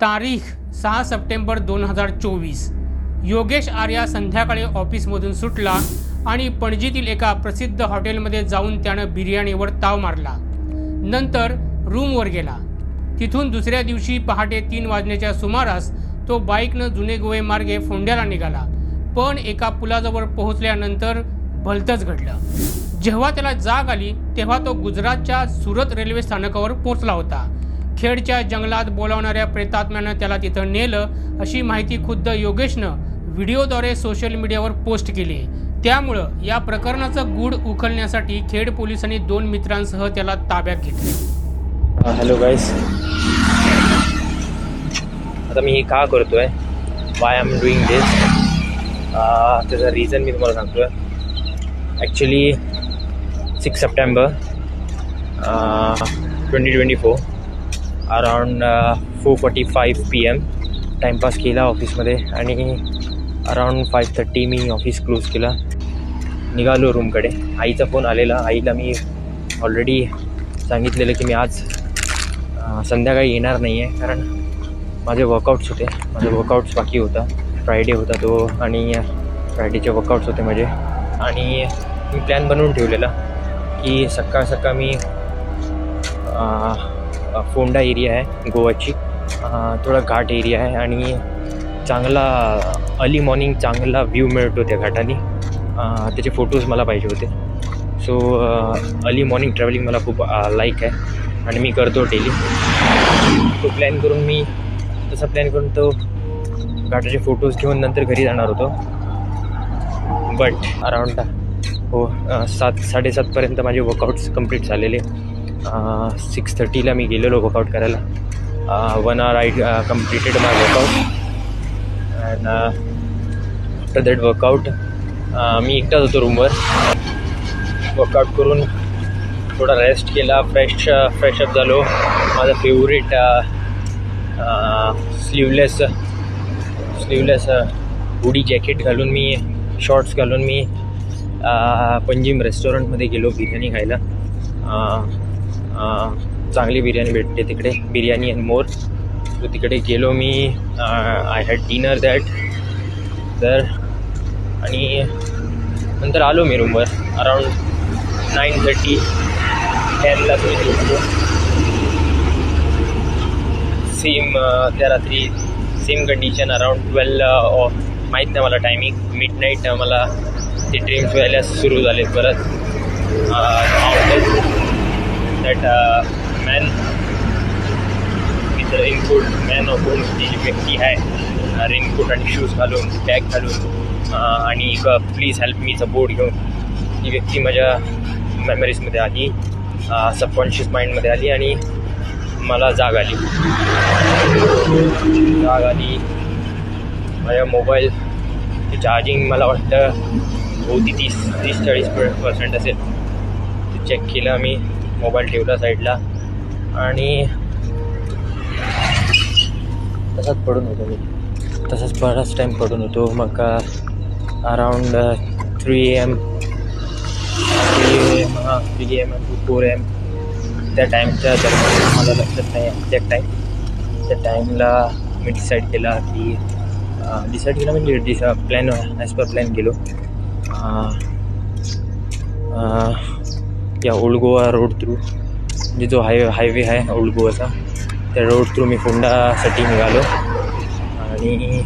तारीख सहा सप्टेंबर दोन हजार चोवीस. योगेश आर्या संध्याकाळी ऑफिसमधून सुटला आणि पणजीतील एका प्रसिद्ध हॉटेलमध्ये जाऊन त्यानं बिर्याणीवर ताव मारला. नंतर रूमवर गेला. तिथून दुसऱ्या दिवशी पहाटे तीन वाजण्याच्या सुमारास तो बाईकनं जुने गोवे मार्गे फोंड्याला निघाला. पण एका पुलाजवळ पोहोचल्यानंतर भलतंच घडलं. जेव्हा त्याला जाग आली तेव्हा तो गुजरातच्या सुरत रेल्वे स्थानकावर पोचला होता. खेडच्या जंगलात बोलावणाऱ्या प्रेतात्म्यानं त्याला तिथं नेलं अशी माहिती खुद्द योगेशनं व्हिडिओद्वारे सोशल मीडियावर पोस्ट केली. त्यामुळं या प्रकरणाचं गूढ उखलण्यासाठी खेड पोलिसांनी दोन मित्रांसह त्याला ताब्यात घेतले. हॅलो गाईस आता मी हे का करतोय? वाय एम डुईंग दिस त्याचं रिझन मी तुम्हाला सांगतोय. Actually six September twenty twenty four around four forty five P M timepass केला ऑफिसमध्ये आणि अराउंड फाईव्ह थर्टी मी ऑफिस क्लोज केला. निघालो रूमकडे आईचा फोन आलेला. आईला मी ऑलरेडी सांगितलेलं की मी आज संध्याकाळी येणार नाही आहे कारण माझे वर्कआउट्स होते. माझे वर्कआउट्स बाकी होता. फ्रायडे होता तो आणि फ्रायडेचे वर्कआउट्स होते माझे. आणि मी प्लॅन बनवून ठेवलेला की सकाळ सकाळ मी फोंडा एरिया आहे गोवाची. थोडा घाट एरिया आहे आणि चांगला अर्ली मॉर्निंग चांगला व्ह्यू मिळतो त्या घाटाने. त्याचे फोटोज मला पाहिजे होते. सो अर्ली मॉर्निंग ट्रॅव्हलिंग मला खूप लाईक आहे आणि मी करतो डेली. तो प्लॅन करून मी तसा प्लॅन करून तो घाटाचे फोटोज घेऊन नंतर घरी जाणार होतो. बट अराउंड हो सात साडेसातपर्यंत माझे वर्कआउट्स कंप्लीट झालेले. सिक्स थर्टीला मी गेलेलो वर्कआउट करायला. One hour I completed my workout and after that workout मी एकटाच होतो रूमवर वर्कआउट करून थोडा रेस्ट केला फ्रेश फ्रेशअप झालो. माझा favourite sleeveless sleeveless hoodie jacket घालून मी शॉर्ट्स घालून मी अ, पंजिम रेस्टॉरंटमध्ये गेलो बिर्याणी खायला. चांगली बिर्याणी भेटते तिकडे. बिर्याणी अँड मोर सो तिकडे गेलो मी. आय हॅड डिनर दॅट तर आणि नंतर आलो मी रूमवर अराऊंड नाईन थर्टी टेनला तुम्ही झोपलो सेम त्या रात्री सेम कंडिशन अराउंड ट्वेल्व माहीत नाही मला टायमिंग मिड नाईट मला ते ड्रीम्स व्हायला सुरू झाले परत. That man with raincoat man ऑफून ती जी व्यक्ती आहे रेनकोट आणि शूज घालून बॅग घालून आणि एक प्लीज हेल्प मी सपोर्ट घेऊन ती व्यक्ती माझ्या मेमरीजमध्ये आली सबकॉन्शियस माइंडमध्ये आली आणि मला जाग आली. जाग आली. माझ्या मोबाईल चार्जिंग मला वाटतं होती तीस तीस चाळीस पर्सेंट असेल. ते चेक केलं मी मोबाईल ठेवला साईडला. आणि तसाच पडून होतो मी. तसंच बराच टाईम पडून होतो. मग around three AM three AM हां three AM two four AM त्या टाईमच्या दरम्यान मला लक्षात नाही एक्झॅक्ट टाईम त्या टाईमला मी डिसाईड केला की डिसाईड केला म्हणजे this plan as per plan गेलो. या ओल्ड गोवा रोड थ्रू म्हणजे जो हाय हायवे आहे ओल्ड गोवाचा त्या रोड थ्रू मी फोंडासाठी निघालो. आणि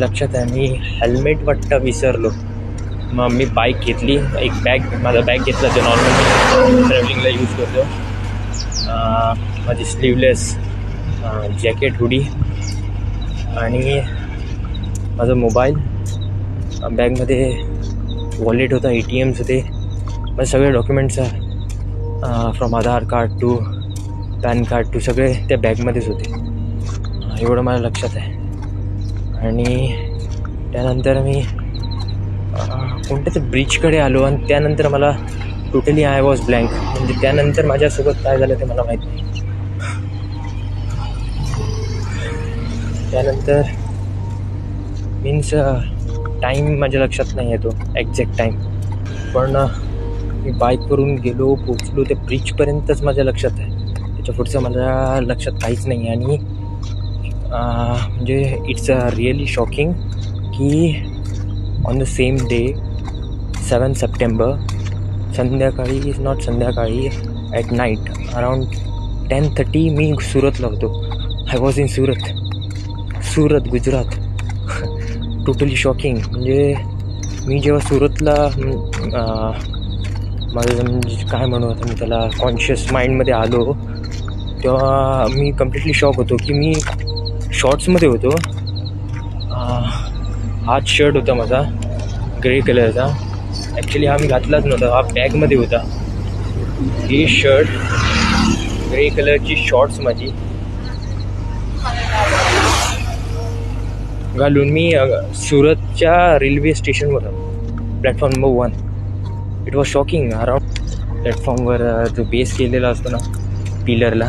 लक्षात आहे मी हेल्मेट वाटतं विसरलो. मग मी बाईक घेतली एक बॅग माझा बॅग घेतला जो नॉर्मल ट्रॅव्हलिंगला यूज करतो. माझी स्लीवलेस जॅकेट हुडी आणि माझा मोबाईल बॅगमध्ये वॉलेट होता ए टी एम्स होते माझे सगळे documents from Aadhaar card to PAN card to सगळे त्या बॅगमध्येच होते. एवढं मला लक्षात आहे. आणि त्यानंतर मी कोणत्या त्या ब्रिजकडे आलो आणि त्यानंतर मला टोटली आय वॉज ब्लँक म्हणजे त्यानंतर माझ्यासोबत काय झालं ते मला माहीत नाही. त्यानंतर मीन्स टाईम माझ्या लक्षात नाही येतो एक्झॅक्ट टाईम पण मी बाईकवरून गेलो पोचलो त्या ब्रिजपर्यंतच माझ्या लक्षात आहे. त्याच्या पुढचं माझ्या लक्षात काहीच नाही आहे. आणि म्हणजे इट्स अ रिअली शॉकिंग की on the same day seven September संध्याकाळी इज नॉट संध्याकाळी at night around ten thirty मी सुरतला होतो. I was in Surat Surat Gujarat totally shocking म्हणजे मी जेव्हा सुरतला माझं म्हणजे काय म्हणू आता मी त्याला कॉन्शियस माइंडमध्ये आलो. तेव्हा मी कम्प्लिटली शॉक होतो की मी शॉर्ट्समध्ये होतो. हाच शर्ट होता माझा ग्रे कलरचा ॲक्च्युली हा मी घातलाच नव्हता हा बॅगमध्ये होता. ही शर्ट ग्रे कलरची शॉर्ट्स माझी. घालून मी सुरतच्या रेल्वे स्टेशनवर platform number one it was shocking around प्लॅटफॉर्मवर जो बेस केलेला असतो ना पिलरला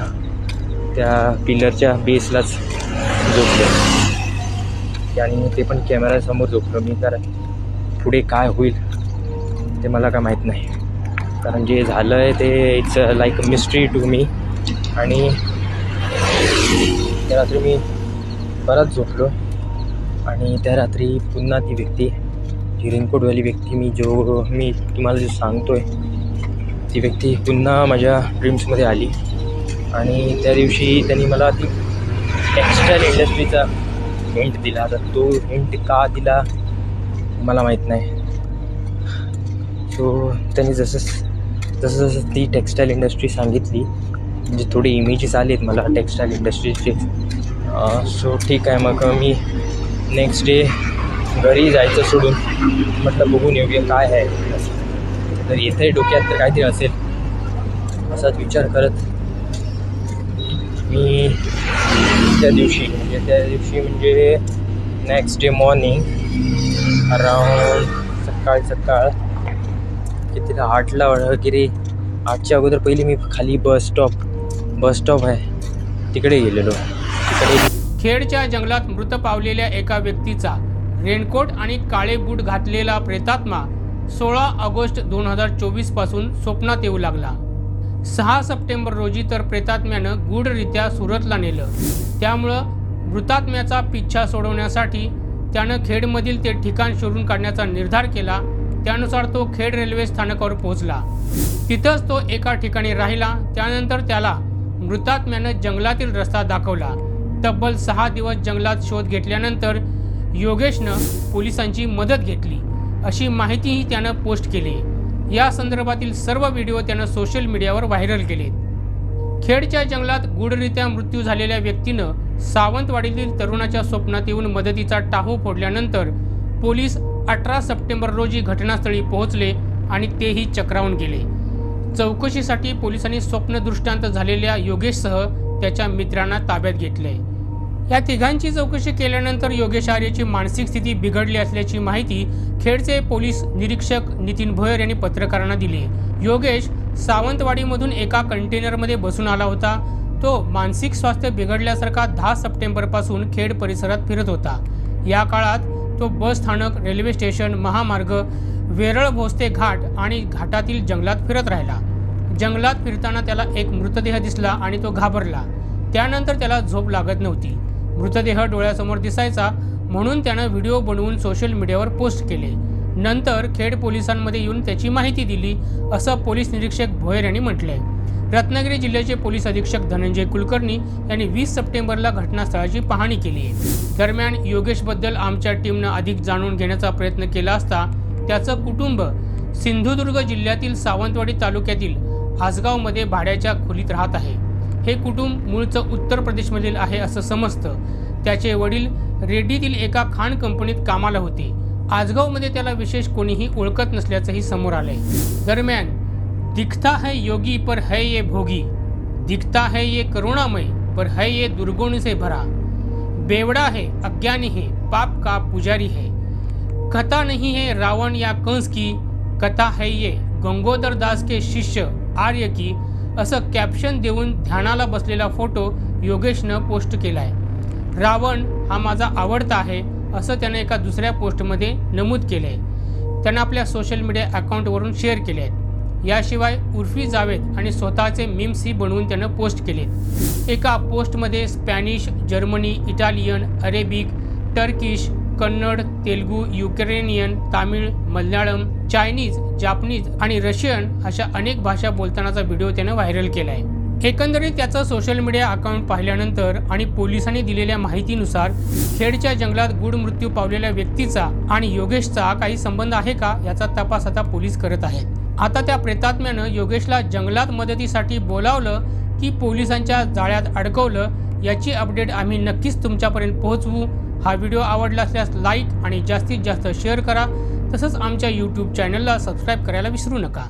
त्या पिलरच्या बेसलाच झोपलं. आणि ते पण कॅमेऱ्यासमोर झोपलो. मी कारण पुढे काय होईल ते मला काय माहीत नाही. कारण जे झालं आहे ते it's like mystery to me आणि त्या रात्री मी बराच झोपलो. आणि त्या रात्री पुन्हा ती व्यक्ती ती रेनकोटवाली व्यक्ती मी जो मी तुम्हाला जो सांगतो आहे ती व्यक्ती पुन्हा माझ्या ड्रीम्समध्ये आली. आणि त्या दिवशी त्यांनी मला ती टेक्स्टाईल इंडस्ट्रीचा हिंट दिला. आता तो हिंट का दिला मला माहीत नाही. सो त्यांनी जसं जसं जसं ती टेक्स्टाईल इंडस्ट्री सांगितली म्हणजे थोडी इमेजेस आलेत मला टेक्स्टाईल इंडस्ट्रीचे सो ठीक आहे मग मी नेक्स्ट डे घरी जायचं सोडून. म्हटलं बघून येऊया काय आहे. तर येथे डोक्यात तर काहीतरी असेल. असाच विचार करत मी त्या दिवशी म्हणजे त्या दिवशी म्हणजे नेक्स्ट डे मॉर्निंग अराउंड सकाळ सकाळ कितीला? आठला वळगिरी आठच्या अगोदर पहिली मी खाली बस स्टॉप बस स्टॉप आहे. तिकडे गेलेलो. तिकडे खेडच्या जंगलात मृत पावलेल्या एका व्यक्तीचा रेनकोट आणि काळे बूट घातलेला प्रेतात्मा सोळा ऑगस्ट दोन हजार चोवीसपासून स्वप्नात येऊ लागला. सहा सप्टेंबर रोजी तर प्रेतात्म्यानं गूढरित्या सुरतला नेलं. त्यामुळं मृतात्म्याचा पिच्छा सोडवण्यासाठी त्यानं खेडमधील ते ठिकाण शोधून काढण्याचा निर्धार केला. त्यानुसार तो खेड रेल्वे स्थानकावर पोहोचला. तिथंच तो एका ठिकाणी राहिला. त्यानंतर त्याला मृतात्म्यानं जंगलातील रस्ता दाखवला. तब्बल सहा दिवस जंगलात शोध घेतल्यानंतर योगेशनं पोलिसांची मदत घेतली. अशी माहितीही त्यानं पोस्ट केली. या संदर्भातील सर्व व्हिडिओ त्यानं सोशल मीडियावर व्हायरल केले खेडच्या जंगलात गूढरित्या मृत्यू झालेल्या व्यक्तीनं सावंतवाडीतील तरुणाच्या स्वप्नात येऊन मदतीचा टाहू फोडल्यानंतर पोलीस अठरा सप्टेंबर रोजी घटनास्थळी पोहोचले आणि तेही चक्रावून गेले. चौकशीसाठी पोलिसांनी स्वप्नदृष्टांत झालेल्या योगेशसह त्याच्या मित्रांना ताब्यात घेतले या तिघांची चौकशी केल्यानंतर योगेश आर्यची मानसिक स्थिती बिघडली असल्याची माहिती खेडचे पोलीस निरीक्षक नितीन भोयर यांनी पत्रकारांना दिली. योगेश सावंतवाडीमधून एका कंटेनरमध्ये बसून आला होता. तो मानसिक स्वास्थ्य बिघडल्यासारखा दहा सप्टेंबरपासून खेड परिसरात फिरत होता. या काळात तो बस स्थानक रेल्वे स्टेशन महामार्ग वेरळ भोसते घाट आणि घाटातील जंगलात फिरत राहिला. जंगलात फिरताना त्याला एक मृतदेह दिसला आणि तो घाबरला. त्यानंतर त्याला झोप लागत नव्हती. मृतदेह डोळ्यासमोर दिसायचा म्हणून त्यानं व्हिडिओ बनवून सोशल मीडियावर पोस्ट केले. नंतर खेड पोलिसांमध्ये येऊन त्याची माहिती दिली असं पोलीस निरीक्षक भोयर यांनी म्हटलंय. रत्नागिरी जिल्ह्याचे पोलीस अधीक्षक धनंजय कुलकर्णी यांनी वीस सप्टेंबरला घटनास्थळाची पाहणी केली आहे. दरम्यान योगेशबद्दल आमच्या टीमनं अधिक जाणून घेण्याचा प्रयत्न केला असता त्याचं कुटुंब सिंधुदुर्ग जिल्ह्यातील सावंतवाडी तालुक्यातील आसगावमध्ये भाड्याच्या खोलीत राहत आहे. हे कुटुंब मूळचं उत्तर प्रदेशमधील आहे असं समजतं. त्याचे वडील रेड्डीतील एका खाण कंपनीत कामाला होते. आजगावमध्ये त्याला विशेष कोणीही ओळखत नसल्याचंही समोर आलंय. दरम्यान दिखता है योगी पर है ये भोगी. दिखता है ये करुणामय पर है ये दुर्गुण से भरा. बेवड़ा है अज्ञानी है पाप का पुजारी है. कथा नहीं है रावण या कंस की कथा है ये गंगोदर दास के शिष्य आर्य की असं कॅप्शन देऊन ध्यानाला बसलेला फोटो योगेशनं पोस्ट केला आहे रावण हा माझा आवडता आहे असं त्यानं एका दुसऱ्या पोस्टमध्ये नमूद केलं आहे त्यानं आपल्या सोशल मीडिया अकाउंटवरून शेअर केले आहेत याशिवाय उर्फी जावेद आणि स्वतःचे मीम्सही बनवून त्यानं पोस्ट केले एका पोस्टमध्ये Spanish Germany Italian Arabic Turkish Kannada Telugu Ukrainian Tamil Malayalam Chinese Japanese आणि रशियन अशा अनेक भाषा बोलतानाचा व्हिडिओ त्यानं व्हायरल केला आहे एकंदरीत त्याचा सोशल मीडिया अकाउंट पाहिल्यानंतर आणि पोलिसांनी दिलेल्या माहितीनुसार खेडच्या जंगलात गुढ मृत्यू पावलेल्या व्यक्तीचा आणि योगेशचा काही संबंध आहे का याचा तपास आता पोलीस करत आहेत. आता त्या प्रेतात्म्यानं योगेशला जंगलात मदतीसाठी बोलावलं की पोलिसांच्या जाळ्यात अडकवलं याची अपडेट आम्ही नक्कीच तुमच्यापर्यंत पोहोचवू. हा व्हिडिओ आवडला असल्यास लाईक आणि जास्तीत जास्त शेअर करा. तसंच आमच्या यूट्यूब चॅनलला सबस्क्राईब करायला विसरू नका.